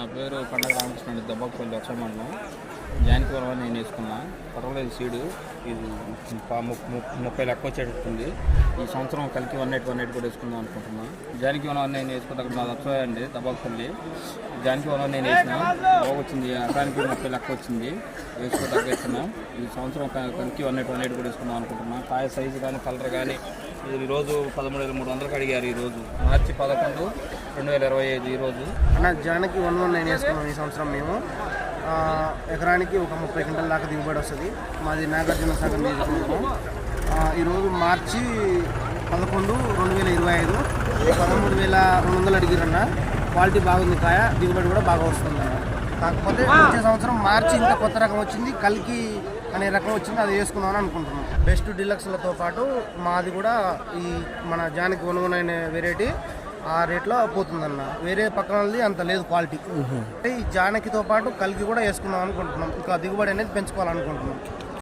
నా పేరు పండగ రామకృష్ణ అండి దెబ్బపల్లి వచ్చమండలం జానికి అని నేను వేసుకున్నా. పర్వాలేదు సీడు. ఇది ముప్పై లెక్క వచ్చేటట్టుంది. ఈ సంవత్సరం కలికి వన్ ఎయిట్ వన్ ఎయిట్ కూడా వేసుకుందాం అనుకుంటున్నా. జానికవరం వల్ల నేను వేసుకుంటే అక్కడ నాది వచ్చాయండి దెబ్బపల్లి జానికి వల్ల నేను వేసిన బాగా వచ్చింది. ఎకరానికి ముప్పై లెక్క వచ్చింది. వేసుకోవడానికి వేస్తున్నాం ఈ సంవత్సరం కలికి వన్ ఎయిట్ వన్ ఎయిట్ కూడా వేసుకుందాం అనుకుంటున్నా. కాయ సైజు కానీ కలర్ కానీ ఇది ఈరోజు పదమూడు వేల మూడు వందలకు అడిగారు ఈరోజు. మార్చి పదకొండు రెండు వేల ఇరవై ఐదు ఈరోజు. అన్న జానకి వన్ వన్ నైన్ వేసుకున్నాం ఈ సంవత్సరం మేము. ఎకరానికి ఒక ముప్పై క్వింటల్ దాకా దిగుబడి వస్తుంది. మాది నాగార్జున సాగర్ నియోజకవర్గం. ఈరోజు మార్చి పదకొండు రెండు వేల ఇరవై ఐదు. పదమూడు వేల రెండు వందలు అడిగిరన్న. క్వాలిటీ బాగుంది కాయ దిగుబడి కూడా బాగా వస్తుంది అన్న కాకపోతే వచ్చే సంవత్సరం మార్చి ఇంకా కొత్త రకం వచ్చింది కలికి అనే రకం వచ్చింది అది వేసుకుందామని అనుకుంటున్నాం. బెస్ట్ డిలక్స్లతో పాటు మాది కూడా ఈ మన జానికి వన్ వన్ అనే వెరైటీ. ఆ రేట్లో పోతుందన్న. వేరే పక్కనది అంత లేదు క్వాలిటీ. అంటే ఈ జానకితో పాటు కలికి కూడా వేసుకుందాం అనుకుంటున్నాం. ఇంకా దిగుబడి అనేది పెంచుకోవాలనుకుంటున్నాం.